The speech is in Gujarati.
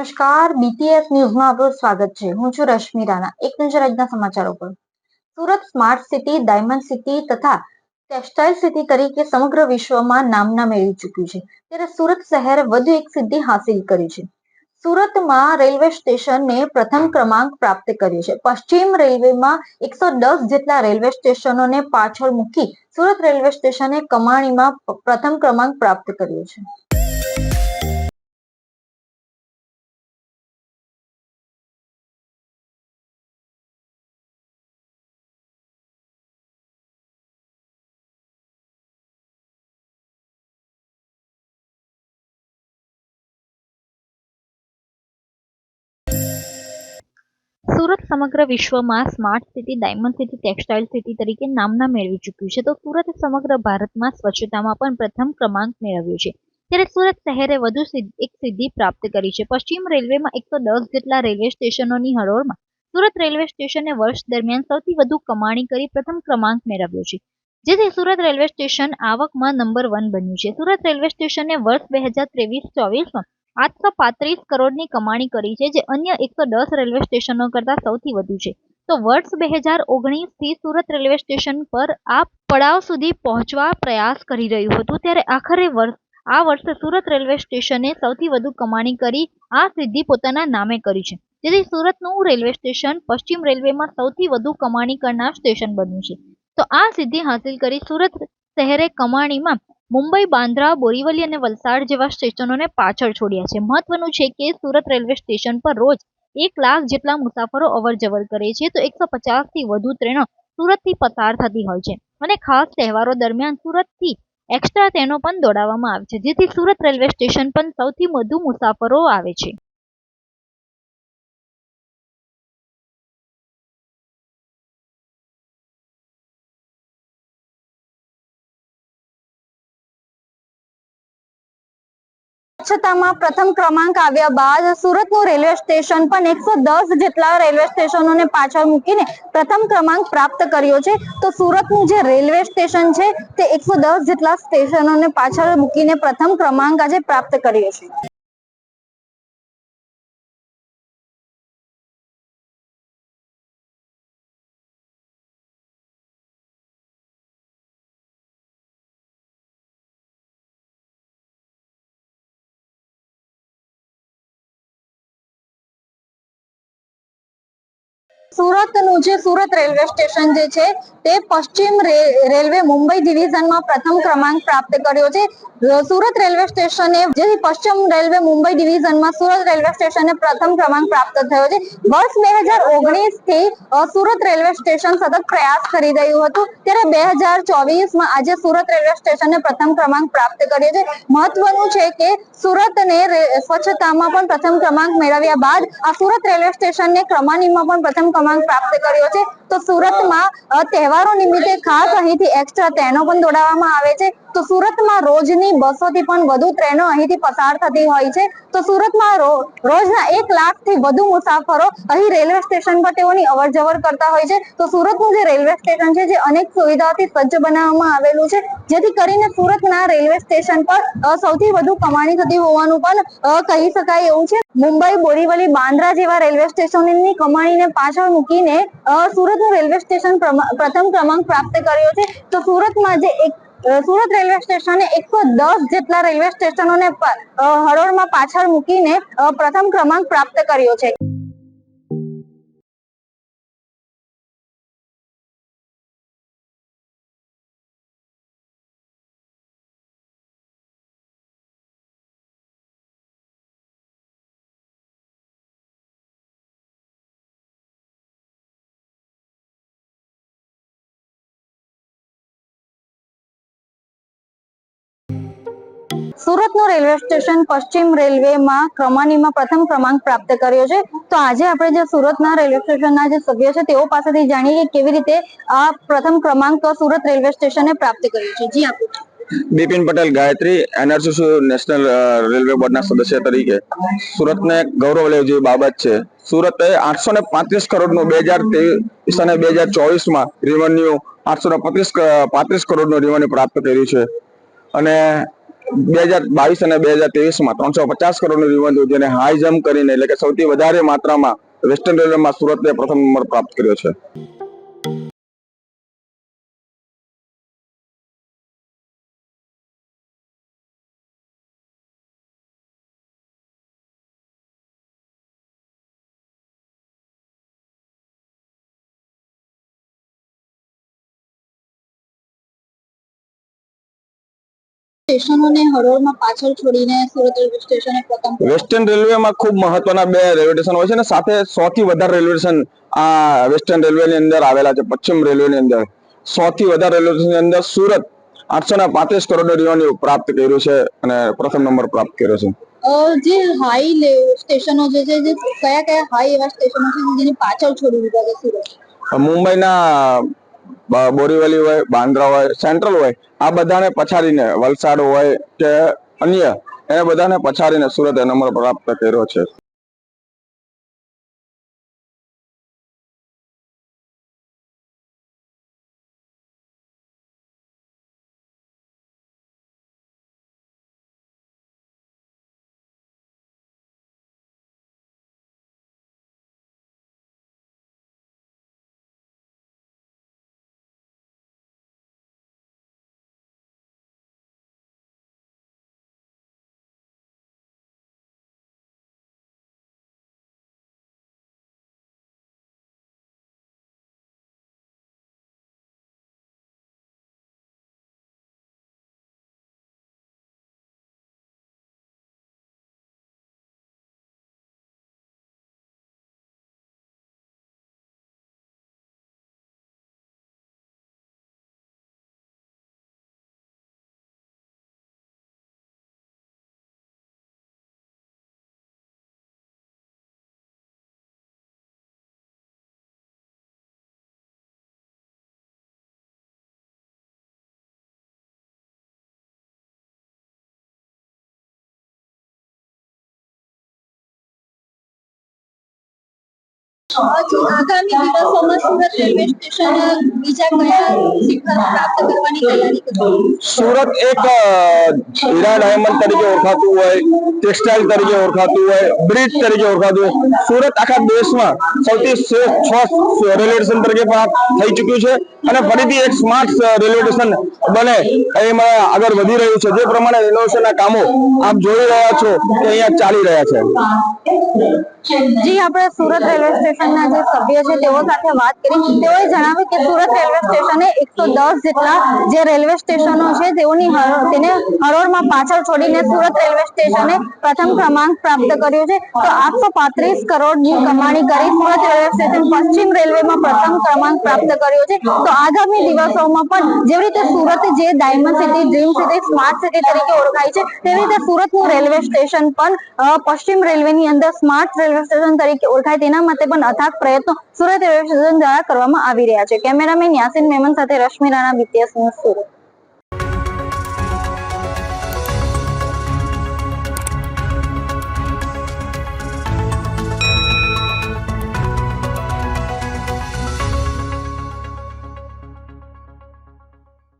નમસ્કાર. બીટીએસ ન્યૂઝમાં આપનું સ્વાગત છે. હું છું રશ્મિ રાણા. એક નજર આજના સમાચારો પર Surat smart city, diamond city તથા ટેક્સટાઇલ સિટી તરીકે સમગ્ર વિશ્વમાં નામના મેળવી ચૂક્યું છે. ત્યારે સુરત શહેરે વધુ એક સિદ્ધિ હાંસિલ કરી છે. સુરતમાં રેલવે સ્ટેશનને પ્રથમ ક્રમાંક પ્રાપ્ત કર્યો છે. પશ્ચિમ રેલવેમાં એકસો દસ જેટલા રેલવે સ્ટેશનોને પાછળ મૂકી સુરત રેલવે સ્ટેશને કમાણીમાં પ્રથમ ક્રમાંક પ્રાપ્ત કર્યો છે. સુરત સમગ્ર વિશ્વમાં smart city, diamond city, textile city તરીકે નામના મેળવી ચૂક્યું છે. તો સુરત સમગ્ર ભારતમાં સ્વચ્છતામાં પણ પ્રથમ ક્રમાંક મેળવ્યો છે. ત્યારે સુરત શહેરે વધુ એક સિદ્ધિ પ્રાપ્ત કરી છે. પશ્ચિમ રેલવેમાં એકસો દસ જેટલા રેલવે સ્ટેશનોની હરોળમાં સુરત રેલવે સ્ટેશને વર્ષ દરમિયાન સૌથી વધુ કમાણી કરી પ્રથમ ક્રમાંક મેળવ્યો છે. જેથી સુરત રેલવે સ્ટેશન આવકમાં નંબર વન બન્યું છે. સુરત રેલવે સ્ટેશને વર્ષ બે હજાર ત્રેવીસ ચોવીસમાં આઠસો પાંત્રીસ કરોડની કમાણી કરી છે, જે અન્ય એકસો દસ રેલવે સ્ટેશનો કરતાં સૌથી વધુ છે. તો વર્ષ બે હજાર ઓગણીસથી સુરત રેલવે સ્ટેશન પર આ પડાવ સુધી પહોંચવા પ્રયાસ કરી રહ્યું હતું, ત્યારે આખરે વર્ષ, આ વર્ષે સુરત રેલવે સ્ટેશને સૌથી વધુ કમાણી કરી, આ સિદ્ધિ પોતાના નામે કરી છે. જેથી સુરતનું રેલવે સ્ટેશન પશ્ચિમ રેલવેમાં સૌથી વધુ કમાણી કરનાર સ્ટેશન બન્યું છે. તો આ સિદ્ધિ હાંસિલ કરી સુરત શહેરે કમાણીમાં મુંબઈ, બાંદ્રા, બોરીવલી અને વલસાડ જેવા સ્ટેશનોને પાછળ છોડ્યા છે. મહત્વનું છે કે સુરત રેલવે સ્ટેશન પર રોજ એક લાખ જેટલા મુસાફરો અવરજવર કરે છે, તો એકસો પચાસથી વધુ ટ્રેનો સુરતથી પસાર થતી હોય છે. અને ખાસ તહેવારો દરમિયાન સુરતથી એક્સ્ટ્રા ટ્રેનો પણ દોડાવવામાં આવે છે. જેથી સુરત રેલવે સ્ટેશન પર સૌથી વધુ મુસાફરો આવે છે. સ્વચ્છતામાં પ્રથમ ક્રમાંક આવ્યા બાદ સુરતનું રેલવે સ્ટેશન પણ એકસો દસ જેટલા રેલવે સ્ટેશનોને પાછળ મૂકીને પ્રથમ ક્રમાંક પ્રાપ્ત કર્યો છે. તો સુરતનું જે રેલવે સ્ટેશન છે તે એકસો દસ જેટલા સ્ટેશનોને પાછળ મૂકીને પ્રથમ ક્રમાંક આજે પ્રાપ્ત કર્યો છે. સુરતનું જે સુરત રેલવે સ્ટેશન જે છે, તે પશ્ચિમ રેલવે મુંબઈ ડિવિઝનમાં પ્રથમ ક્રમાંક પ્રાપ્ત કર્યો છે. સુરત રેલવે સ્ટેશને જેથી પશ્ચિમ રેલવે મુંબઈ ડિવિઝનમાં સુરત રેલવે સ્ટેશને પ્રથમ ક્રમાંક પ્રાપ્ત થયો છે. વર્ષ બે હજાર ઓગણીસથી સુરત રેલવે સ્ટેશન સતત પ્રયાસ કરી રહ્યું હતું. ત્યારે બે હજાર ચોવીસમાં આજે સુરત રેલવે સ્ટેશને પ્રથમ ક્રમાંક પ્રાપ્ત કર્યો છે. મહત્વનું છે કે સુરતને સ્વચ્છતામાં પણ પ્રથમ ક્રમાંક મેળવ્યા બાદ આ સુરત રેલવે સ્ટેશનને ક્રમાણીમાં પણ પ્રથમ ક્રમાંક પ્રાપ્ત કર્યો છે. તો સુરતમાં તહેવારો નિમિત્તે ખાસ અહીંથી એક્સ્ટ્રા ટ્રેનો પણ દોડાવવામાં આવે છે. તો સુરતમાં રોજની બસોથી પણ વધુ ટ્રેનો અહીંથી પસાર થતી હોય છે. તો સુરતમાં રોજના એક લાખ વધુ મુસાફરો અહીં રેલવે સ્ટેશન પર તેઓની અવર કરતા હોય છે. તો સુરતનું જે રેલવે સ્ટેશન છે જે અનેક સુવિધાઓથી સજ્જ બનાવવામાં આવેલું છે. જેથી કરીને સુરતના રેલવે સ્ટેશન પર સૌથી વધુ કમાણી થતી હોવાનું પણ કહી શકાય એવું છે. મુંબઈ બોરીવલી બાંદ્રા જેવા રેલવે સ્ટેશનની કમાણીને પાછળ મૂકીને અ, રેલવે સ્ટેશન પ્રથમ ક્રમાંક પ્રાપ્ત કર્યો છે, તો સુરતમાં જે એક સુરત રેલવે સ્ટેશને એકસો દસ જેટલા રેલવે સ્ટેશનોને હરોળમાં પાછળ મૂકીને પ્રથમ ક્રમાંક પ્રાપ્ત કર્યો છે. સુરતનું રેલવે સ્ટેશન પશ્ચિમ રેલવેમાં ક્રમાણીમાં પ્રથમ ક્રમાંક પ્રાપ્ત કર્યો છે. તો આજે આપણે જે સુરતના રેલવે સ્ટેશનના જે સભ્ય છે તેઓ પાસેથી જાણીએ કેવી રીતે આ પ્રથમ ક્રમાંક સુરત રેલવે સ્ટેશને પ્રાપ્ત કર્યો છે. જી, આપો. Bipin Patel, Gayatri NRCC national railway બોર્ડના સદસ્ય તરીકે. સુરતને ગૌરવ લેવ જેવી બાબત છે. સુરતે આઠસો ને પાંત્રીસ કરોડનું બે હજાર ત્રેવીસ અને બે હજાર ચોવીસમાં રેવન્યુ આઠસો ને પાંત્રીસ પાંત્રીસ કરોડનું રેવન્યુ પ્રાપ્ત કર્યું છે. અને બે હજાર બાવીસ અને બે હજાર ત્રેવીસમાં ત્રણસો પચાસ કરોડનું રેવન્યુ જેને હાઈ જમ્પ કરીને એટલે કે સૌથી વધારે માત્રામાં વેસ્ટર્ન રેલવેમાં સુરતને પ્રથમ નંબર પ્રાપ્ત કર્યો છે. સ્ટેશનોને હરોળમાં પાછળ છોડીને સુરત રેલવે સ્ટેશને પ્રથમ વેસ્ટર્ન રેલવેમાં ખૂબ મહત્વના બે રેલવે સ્ટેશન હોય છે અને સાથે સૌથી વધારે રેલવે સ્ટેશન આ વેસ્ટર્ન રેલવેની અંદર આવેલા છે પશ્ચિમ રેલવેની અંદર. અંદરથી વધારે રેલવે સ્ટેશનની અંદર સુરત આઠસો ને પાંત્રીસ કરોડ રેવન્યુ પ્રાપ્ત કર્યું છે અને પ્રથમ નંબર પ્રાપ્ત કર્યો છે. જે હાઈ સ્ટેશનો જે છે જે કયા કયા હાઈ એવા સ્ટેશનો છે જેની પાછળ છોડી દીધા છે સુરત? મુંબઈના બોરીવલી હોય, બાંદ્રા હોય, સેન્ટ્રલ હોય, આ બધાને પછાડીને, વલસાડ હોય કે અન્ય, એને બધાને પછાડીને સુરતે નંબર પ્રાપ્ત કર્યો છે. સુરત એક હીરા ડાયમંડ તરીકે ઓળખાતું હોય, ટેક્સટાઇલ તરીકે ઓળખાતું હોય, બ્રિજ તરીકે ઓળખાતું હોય. સુરત આખા દેશમાં સૌથી શ્રેષ્ઠ છ રેલવે સ્ટેશન તરીકે પણ થઈ ચૂક્યું છે અને ફરીથી એક સ્માર્ટ રેલવે સ્ટેશન બને. એમાં આગળ વધી રહ્યું છે. જે પ્રમાણે રેનોવેશનના કામો આપ જોઈ રહ્યા છો કે અહીંયા ચાલી રહ્યા છે. જી, આપણે સુરત રેલવે સ્ટેશનના જે સભ્ય છે, તેઓ સાથે વાત કરી. તેઓએ જણાવ્યું કે સુરત રેલવે સ્ટેશને એકસો દસ જેટલા જે રેલવે સ્ટેશનો છે, તેઓની તેને હરોળમાં પાછળ છોડીને સુરત રેલવે સ્ટેશને પ્રથમ ક્રમાંક પ્રાપ્ત કર્યો છે. તો આઠસો પાંત્રીસ કરોડની કમાણી કરી સુરત રેલવે સ્ટેશન પશ્ચિમ રેલવેમાં પ્રથમ ક્રમાંક પ્રાપ્ત કર્યો છે. તો આગામી દિવસોમાં પણ જેવી રીતે સુરત જે diamond city dream city smart city તરીકે ઓળખાય છે, તેવી રીતે સુરતનું રેલવે સ્ટેશન પણ પશ્ચિમ રેલવેની અંદર સ્માર્ટ રેલવે સ્ટેશન તરીકે ઓળખાય તેના માટે પણ અથાગ પ્રયત્નો સુરત રેલવે સ્ટેશન દ્વારા કરવામાં આવી રહ્યા છે. કેમેરામેન યાસીન મેમન સાથે રશ્મિ રાણા બીટીએસ ન્યૂઝ સુરત.